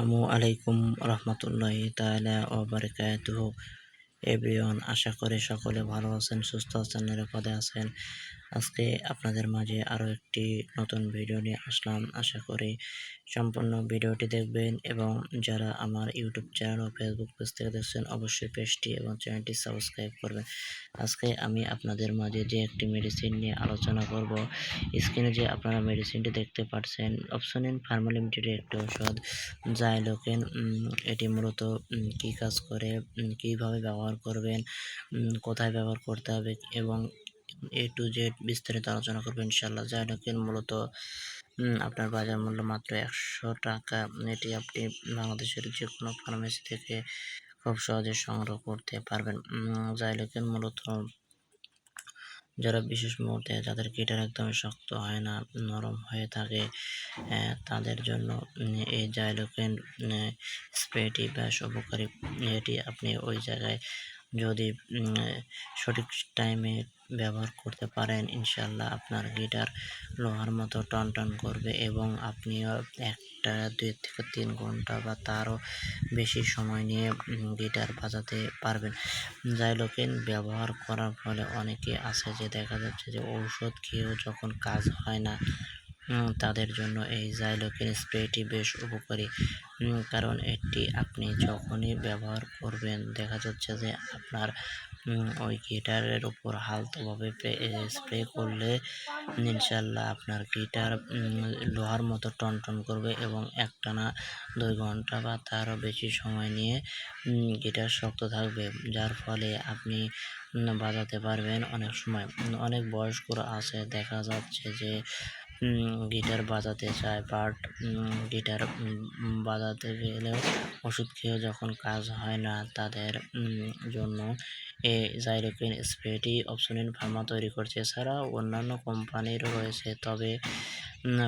আসসালামু আলাইকুম রহমতুল্লাহ তালা ও বারাকাতুহু। এভরিওয়ান আশা করি সকলে ভালো আছেন, সুস্থ আছেন, নিরাপদে আছেন। আজকে আপনাদের মাঝে আরও একটি নতুন ভিডিও নিয়ে আসলাম। আশা করি সম্পূর্ণ ভিডিওটি দেখবেন এবং যারা আমার ইউটিউব চ্যানেল ও ফেসবুক পেজ থেকে দেখছেন, অবশ্যই পেজটি এবং চ্যানেলটি সাবস্ক্রাইব করবেন। আজকে আমি আপনাদের মাঝে যে একটি মেডিসিন নিয়ে আলোচনা করব স্ক্রিনে যে আপনারা মেডিসিনটি দেখতে পাচ্ছেন অপশন ইন ফার্মা লিমিটেডের একটি ঔষধ জাইলোকেন এটি মূলত কী কাজ করে কীভাবে ব্যবহার করবেন কোথায় ব্যবহার করতে হবে এবং এ টু জেড বিস্তারিত আলোচনা করব ইনশাল্লাহ জাইলোকেন মূলত আপনার বাজার মূল্য মাত্র একশো টাকা। এটি আপনি বাংলাদেশের যে কোনো ফার্মেসি থেকে খুব সহজে সংগ্রহ করতে পারবেন। জাইলোকেন মূলত যারা বিশেষ মুহূর্তে যাদের গিটার একদমই শক্ত হয় না, নরম হয়ে থাকে তাদের জন্য এই জাইলোকেন স্প্রেটি বেশ উপকারী এটি আপনি ওই জায়গায় যদি সঠিক টাইমে ব্যবহার করতে পারেন ইনশাল্লাহ আপনার গিটার লোহার মতো টন টন করবে এবং আপনিও একটা দুই থেকে তিন ঘণ্টা বা তারও বেশি সময় নিয়ে গিটার বাজাতে পারবেন। জাইলোকেন ব্যবহার করার ফলে অনেকে আছে যে দেখা যাচ্ছে যে ঔষধ খেয়েও যখন কাজ হয় না তাদের জন্য এই জাইলোকেন স্প্রেটি বেশ উপকারী কারণ এটি আপনি যখনই ব্যবহার করবেন, দেখা যাচ্ছে যে আপনার ওই গিটারের উপর হালতোভাবে স্প্রে করলে ইনশাল্লাহ আপনার গিটার লোহার মতো টনটন করবে এবং একটানা দুই ঘণ্টা বা তারও বেশি সময় নিয়ে গিটার শক্ত থাকবে, যার ফলে আপনি বাজাতে পারবেন অনেক সময়। অনেক বয়স্করা আছে, দেখা যাচ্ছে যে গিটার বাজাতে চায় বাট গিটার বাজাতে গেলেও ওষুধ খেয়েও যখন কাজ হয় না, তাদের জন্য এ জাইরোকিন স্প্রেটি অপশনিন ফার্মা তৈরি করছে। এছাড়াও অন্যান্য কোম্পানিরও রয়েছে, তবে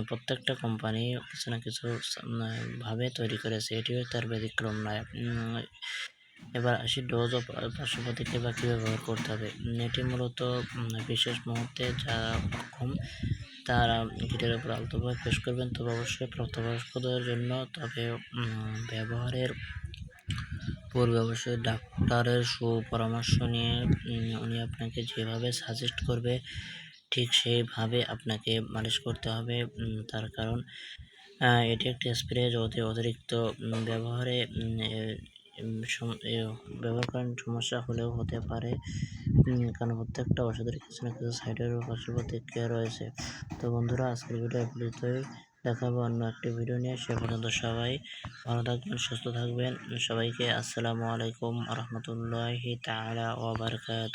প্রত্যেকটা কোম্পানি কিছু না কিছু ভাবে তৈরি করেছে। এটিও তার ব্যতিক্রম নয়। এবার আসি ডোজ ও পার্শ্বপ্রতিক্রিয়া বা কীভাবে ব্যবহার করতে হবে। এটি মূলত বিশেষ মুহূর্তে যা তারা গিটারের উপর আলতোভাবে পেশ করবেন, তবে অবশ্যই প্রাপ্তবয়স্কদের জন্য। তবে ব্যবহারের পূর্বে অবশ্যই ডাক্তারের সুপরামর্শ নিয়ে উনি আপনাকে যেভাবে সাজেস্ট করবে, ঠিক সেইভাবে আপনাকে মালিশ করতে হবে। তার কারণ এটি একটি স্প্রে যদি অতিরিক্ত ব্যবহারে ব্যবহার করেন সমস্যা হলেও হতে পারে। কারণ প্রত্যেকটা ওষুধের কিছু না কিছু সাইডের পার্শ্ব প্রতিক্রিয়া রয়েছে। তো বন্ধুরা, আজকের ভিডিও পর্যন্তই দেখাবো অন্য একটি ভিডিও নিয়ে। সে পর্যন্ত সবাই ভালো থাকবেন, সুস্থ থাকবেন। সবাইকে আসসালামু আলাইকুম রহমতুল্লাহি তালা ওবরকাত